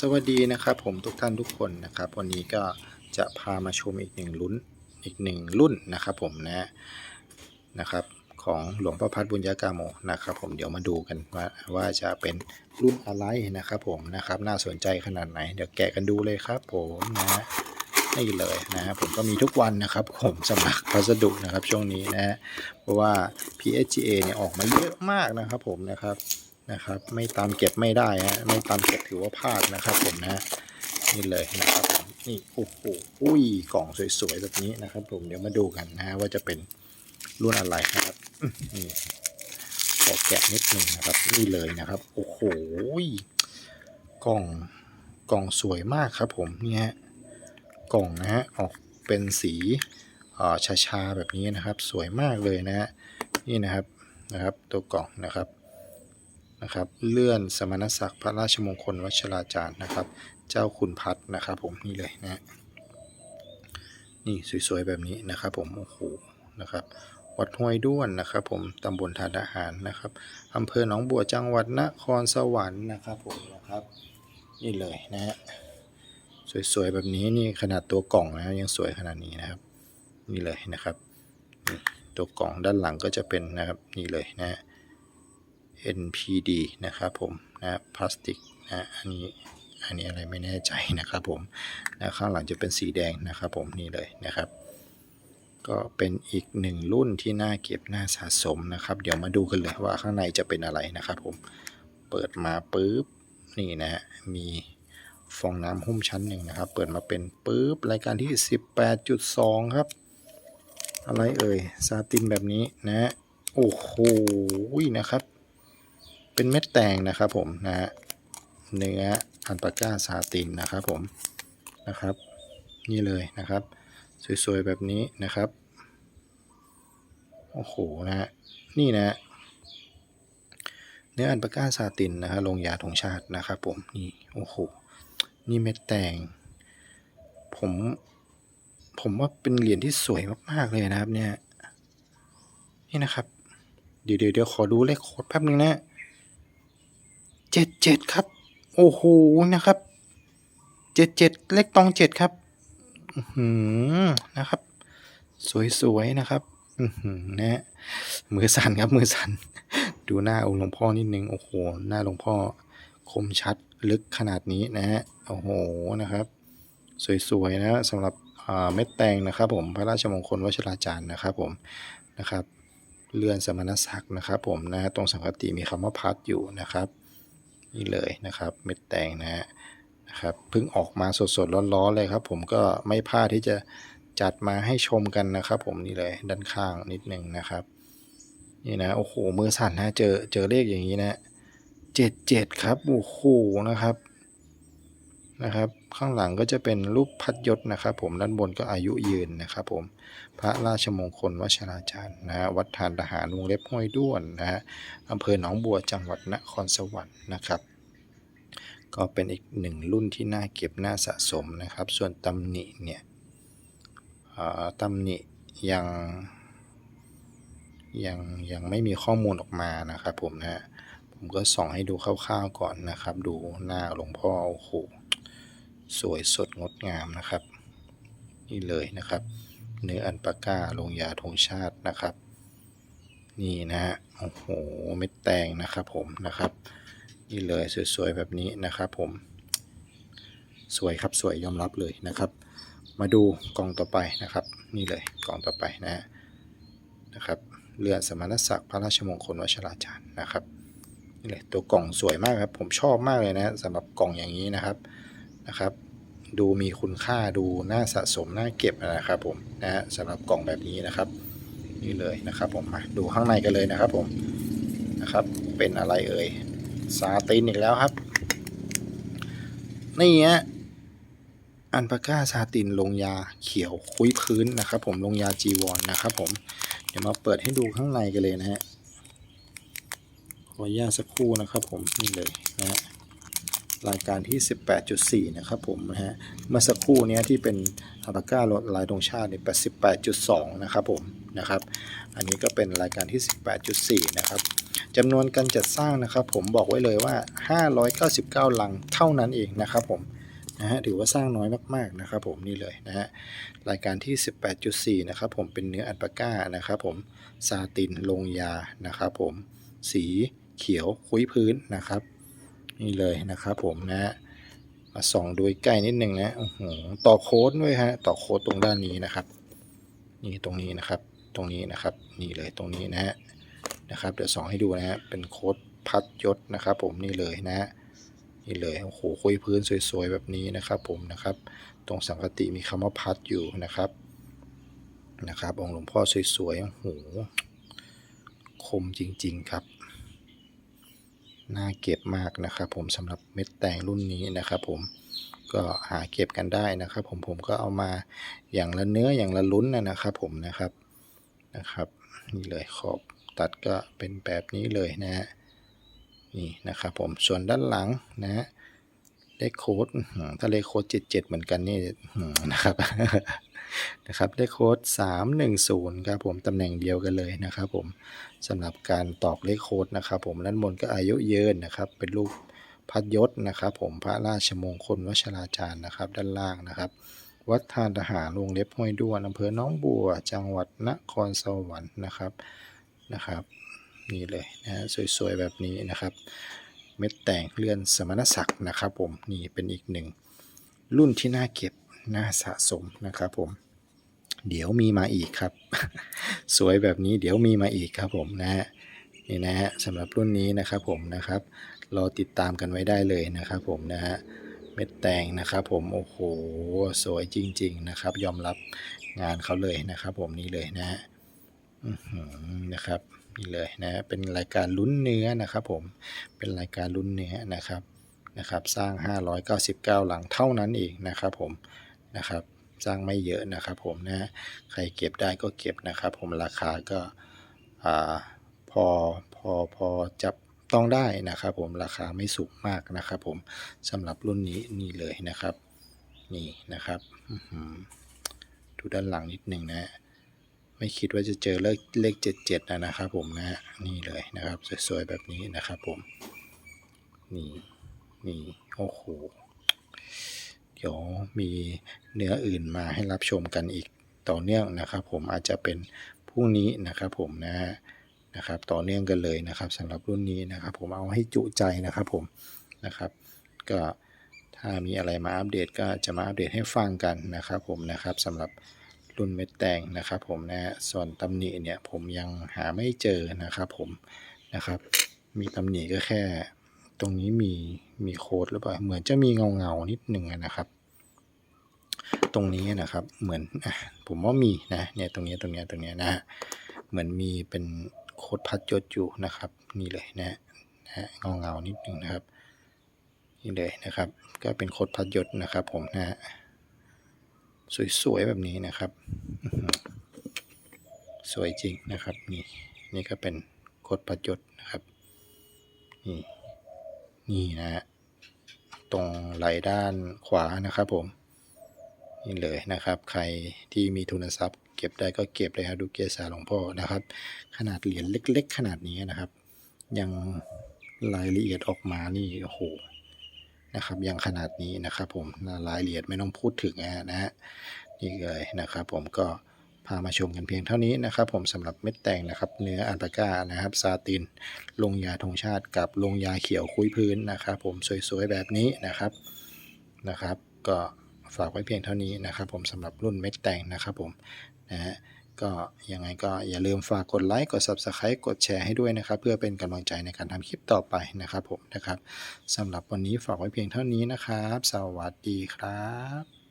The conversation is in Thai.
สวัสดีนะครับผมทุกท่านทุกคนนะครับ วันนี้ก็จะพามาชมอีกหนึ่งรุ่นอีกหนึ่งรุ่นนะครับผมนะนะครับของหลวงพ่อพัดบุญญากาโมนะครับผมเดี๋ยวมาดูกันว่าว่าจะเป็นรุ่นอะไรนะครับผมนะครับน่าสนใจขนาดไหน เดี๋ยวแกะกันดูเลยครับผมนะนี่เลยนะฮะผมก็มีทุกวันนะครับผมสมัครพัสดุนะครับช่วงนี้นะฮะเพราะว่า PSGA เนี่ยออกมาเยอะมากนะครับผมนะครับ นะครับ ไม่ตามเก็บไม่ได้ฮะไม่ตามเก็บถือว่าพลาดนะครับผมนะนี่เลยนะครับผมนี่โอ้โหอุ้ยกล่องสวยๆแบบนี้นะครับ ผมเดี๋ยวมาดูกันนะฮะว่าจะเป็นรุ่นอะไรนะครับนี่ขอแกะนิดหนึ่งนะครับ นี่เลยนะครับโอ้โหกล่องกล่องสวยมากครับ ผมเนี่ยฮะกล่องนะฮะออกเป็นสีอ่าชาๆแบบนี้นะครับ สวยมากเลยนะฮะนี่นะครับนะครับ ตัวกล่องนะครับ นะครับเลื่อนสมณศักดิ์พระราชมงคลวชิราจารย์นะครับ เจ้าคุณพัดนะครับผมนี่เลยนะนี่สวยๆแบบนี้นะครับผมโอ้โหนะครับวัดห้วยด้วนนะครับ ผมตำบลทานทหารนะครับอำเภอหนองบัวจังหวัดนครสวรรค์นะครับผมนะครับ นี่เลยนะฮะสวยๆแบบนี้นี่ขนาดตัวกล่องนะยังสวยขนาดนี้นะครับ นี่เลยนะครับตัวกล่องด้านหลังก็จะเป็นนะครับนี่เลยนะฮะ NPD นะครับผมนะพลาสติกนะอันนี้อันนี้อะไรไม่แน่ใจนะครับผมนะข้างหลังจะเป็นสีแดงนะครับผมนี่เลยนะครับ ก็เป็นอีกหนึ่งรุ่นที่น่าเก็บน่าสะสมนะครับ เดี๋ยวมาดูกันเลยว่าข้างในจะเป็นอะไรนะครับผมเปิดมาปุ๊บนี่นะฮะมีฟองน้ำหุ้มชั้นหนึ่งนะครับ เปิดมาเป็นปุ๊บรายการที่ 18.2 ครับ อะไรเอ่ยซาตินแบบนี้นะฮะโอ้โหนะครับ เป็นเม็ดแตงนะครับผมนะฮะเนื้ออันปาก้าซาตินนะครับผมนะครับ นี่เลยนะครับ สวยๆแบบนี้นะครับโอ้โหนะฮะนี่นะ เนื้ออันปาก้าซาตินนะฮะลงยาธงชาตินะครับผมนี่โอ้โหนี่เม็ดแตง ผมผมว่าเป็นเหรียญที่สวยมากๆเลยนะครับเนี่ยนี่นะครับ เดี๋ยวเดี๋ยวเดี๋ยวขอดูเลขโค้ดแป๊บนึงนะ เจ็ดเจ็ดครับ โอ้โหนะครับเจ็ดเจ็ดเลขตองเจ็ดครับอือหือนะครับ สวยๆนะครับอือหือนะมือสั่นครับมือสั่นดูหน้าองค์หลวงพ่อนิดนึงโอ้โหหน้าหลวงพ่อคมชัดลึกขนาดนี้นะฮะโอ้โหนะครับ สวยๆนะสำหรับเม็ดแตงนะครับ ผมพระราชมงคลวชิราจารย์นะครับผมนะครับ เลื่อนสมณศักดิ์นะครับ ผมนะตรงสังคติมีคำว่าพัดอยู่นะครับ นี่เลยนะครับ เม็ดแตงนะฮะนะครับเพิ่งออกมาสดๆร้อนๆเลยครับ ผมก็ไม่พลาดที่จะจัดมาให้ชมกันนะครับ ผมนี่เลยด้านข้างนิดนึงนะครับนี่นะโอ้โหมือสั่นนะเจอเจอเลขอย่างนี้นะเจ็ดเจ็ดครับโอ้โหนะครับ นะครับ ข้างหลังก็จะเป็นรูปพัดยศนะครับผมด้านบนก็อายุยืนนะครับผมพระราชมงคลวชราจารย์นะฮะวัดทานทหารวงเล็บห้วยด้วนนะฮะอำเภอหนองบัวจังหวัดนครสวรรค์นะครับ ก็เป็นอีกหนึ่งรุ่นที่น่าเก็บน่าสะสมนะครับ ส่วนตำหนิเนี่ยอ่าตำหนิยังยังยังไม่มีข้อมูลออกมานะครับผมนะฮะผมก็ส่องให้ดูคร่าวๆก่อนนะครับ ดูหน้าหลวงพ่อโอ้โห สวยสดงดงามนะครับ นี่เลยนะครับ เนื้ออันปาก้าลงยาธงชาตินะครับ นี่นะฮะโอ้โหเม็ดแตงนะครับผมนะครับ นี่เลยสวยๆแบบนี้นะครับผม สวยครับสวยยอมรับเลยนะครับ มาดูกล่องต่อไปนะครับ นี่เลยกล่องต่อไปนะฮะนะครับเรือนสมณศักดิ์พระราชมงคลวชิราจารย์นะครับนี่เลยตัวกล่องสวยมากครับ ผมชอบมากเลยนะสำหรับกล่องอย่างนี้นะครับนะครับ ดูมีคุณค่าดูน่าสะสมน่าเก็บนะครับผมนะฮะสำหรับกล่องแบบนี้นะครับ นี่เลยนะครับผมมาดูข้างในกันเลยนะครับผมนะครับเป็นอะไรเอ่ยซาตินอีกแล้วครับนี่ฮะอันปาก้าซาตินลงยาเขียวคุยพื้นนะครับ ผมลงยาจีวรนนะครับ ผมเดี๋ยวมาเปิดให้ดูข้างในกันเลยนะฮะขออนุญาตสักครู่นะครับ ผมนี่เลยนะฮะ รายการที่ 18.4 นะครับผมนะฮะเมื่อสักครู่นี้ที่เป็นอัลปาก้าลายธงชาติเนี่ย88.2 นะครับผมนะครับ อันนี้ก็เป็นรายการที่ 18.4 นะครับจำนวนการจัดสร้างนะครับผมบอกไว้เลยว่า 599 ลังเท่านั้นเองนะครับผมนะฮะถือว่าสร้างน้อยมากๆนะครับผมนี่เลยนะฮะรายการที่ 18.4 นะครับผมเป็นเนื้ออัลปาก้านะครับผมซาตินลงยานะครับผมสีเขียวคุยพื้นนะครับ นี่เลยนะครับผมนะฮะมาส่องดูใกล้นิดนึงนะโอ้โหต่อโค้ดด้วยฮะต่อโค้ดตรงด้านนี้นะครับ นี่ตรงนี้นะครับ ตรงนี้นะครับ นี่เลยตรงนี้นะฮะนะครับ เดี๋ยวส่องให้ดูนะฮะเป็นโค้ดพัดยศนะครับ ผมนี่เลยนะฮะนี่เลยโอ้โหคุยพื้นสวยๆแบบนี้นะครับ ผมนะครับ ตรงสังกติมีคำว่าพัดอยู่นะครับนะครับองค์หลวงพ่อสวยๆโอ้โหคมจริง ๆ ครับ น่าเก็บมากนะครับ ผมสำหรับเม็ดแตงรุ่นนี้นะครับ ผมก็หาเก็บกันได้นะครับ ผมผมก็เอามาอย่างละเนื้ออย่างละลุ้นนะครับ ผมนะครับนะครับ นี่เลยขอบตัดก็เป็นแบบนี้เลยนะฮะนี่นะครับ ผมส่วนด้านหลังนะฮะเลขโค้ดถ้าเลขโค้ด77เหมือนกันนี่นะครับ นะครับเลขโค้ด 310 ครับผมตำแหน่งเดียวกันเลยนะครับผมสำหรับการตอกเลขโค้ดนะครับผมด้านบนก็อายุเยืนนะครับ เป็นรูปพัดยศนะครับ ผมพระราชมงคลวชราจารย์นะครับ ด้านล่างนะครับ วัดทานทหารวงเล็บห้วยด้วนอำเภอหน้องบัว จังหวัดนครสวรรค์นะครับนะครับ นี่เลยนะฮะสวยๆแบบนี้นะครับ เม็ดแต่งเลื่อนสมณศักดิ์นะครับ ผมนี่เป็นอีกหนึ่งรุ่นที่น่าเก็บ น่าสะสมนะครับผม เดี๋ยวมีมาอีกครับ สวยแบบนี้เดี๋ยวมีมาอีกครับผมนะฮะนี่นะฮะสำหรับรุ่นนี้นะครับผมนะครับรอติดตามกันไว้ได้เลยนะครับผมนะฮะเม็ดแตงนะครับผมโอ้โหสวยจริง ๆนะครับ ยอมรับงานเขาเลยนะครับ ผมนี่เลยนะฮะนะครับนี่เลยนะฮะเป็นรายการลุ้นเนื้อนะครับ ผมเป็นรายการลุ้นเนื้อนะครับนะครับ สร้าง 599 หลังเท่านั้นเองนะครับผม นะครับ สร้างไม่เยอะนะครับผมนะใครเก็บได้ก็เก็บนะครับ ผมราคาก็าพอพอพอจับต้องได้นะครับ ผมราคาไม่สูงมากนะครับ ผมสำหรับรุ่นนี้นี่เลยนะครับ นี่นะครับดูด้านหลังนิดหนึ่งนะไม่คิดว่าจะเจอเลขเลขเจ็ดเจ็ดนะครับ ผมนะนี่เลยนะครับ สวยๆแบบนี้นะครับ ผม นี่นี่โอ้โห ดี๋ยวมีเนื้ออื่นมาให้รับชมกันอีกต่อเนื่องนะครับ ผมอาจจะเป็นพรุ่งนี้นะครับ ผมนะฮะนะครับ ต่อเนื่องกันเลยนะครับสำหรับรุ่นนี้นะครับ ผมเอาให้จุใจนะครับผมนะครับ ก็ถ้ามีอะไรมาอัปเดตก็จะมาอัปเดตให้ฟังกันนะครับ ผมนะครับสำหรับรุ่นเม็ดแตงนะครับ ผมนะฮะส่วนตำหนิเนี่ยผมยังหาไม่เจอนะครับ ผมนะครับ มีตำหนิก็แค่ ตรงนี้มี มีโค้ดหรือเปล่า เหมือนจะมีเงาเงานิดหนึ่งนะครับ ตรงนี้นะครับ เหมือนอผมว่ามีนะ เนี่ยตรงนี้ตรงนี้ตรงนี้นะเหมือนมีเป็นโค้ดพัดยศอยู่นะครับ นี่เลยนะฮะนะเงาเงานิดหนึ่งนะครับ นี่เลยนะครับ ก็เป็นโค้ดพัดยศนะครับ ผมนะฮะสวยๆแบบนี้นะครับ สวยจริงนะครับ นี่นี่ก็เป็นโค้ดพัดยศนะครับนี่ นี่นะฮะตรงไหลด้านขวานะครับผม นี่เลยนะครับ ใครที่มีทุนทรัพย์ เก็บได้ก็เก็บเลยครับดูเกียร์สาหลวงพ่อนะครับ ขนาดเหรียญเล็ก ๆ ขนาดนี้นะครับ ยังรายละเอียดออกมานี่โอ้โหนะครับยังขนาดนี้นะครับผมรายละเอียดไม่ต้องพูดถึงนะฮะนี่เลยนะครับ ผมก็ พามาชมกันเพียงเท่านี้นะครับผมสำหรับเม็ดแตงนะครับ เนื้ออัลปาก้านะครับ ซาติน ลงยาธงชาติกับลงยาเขียวคุยพื้นนะครับผมสวยๆแบบนี้นะครับนะครับ ก็ฝากไว้เพียงเท่านี้นะครับ ผมสำหรับรุ่นเม็ดแตงนะครับผมนะฮะก็ยังไงก็อย่าลืมฝากกดไลค์กด Subscribe กดแชร์ให้ด้วยนะครับ เพื่อเป็นกำลังใจในการทำคลิปต่อไปนะครับผมนะครับสำหรับวันนี้ฝากไว้เพียงเท่านี้นะครับ สวัสดีครับ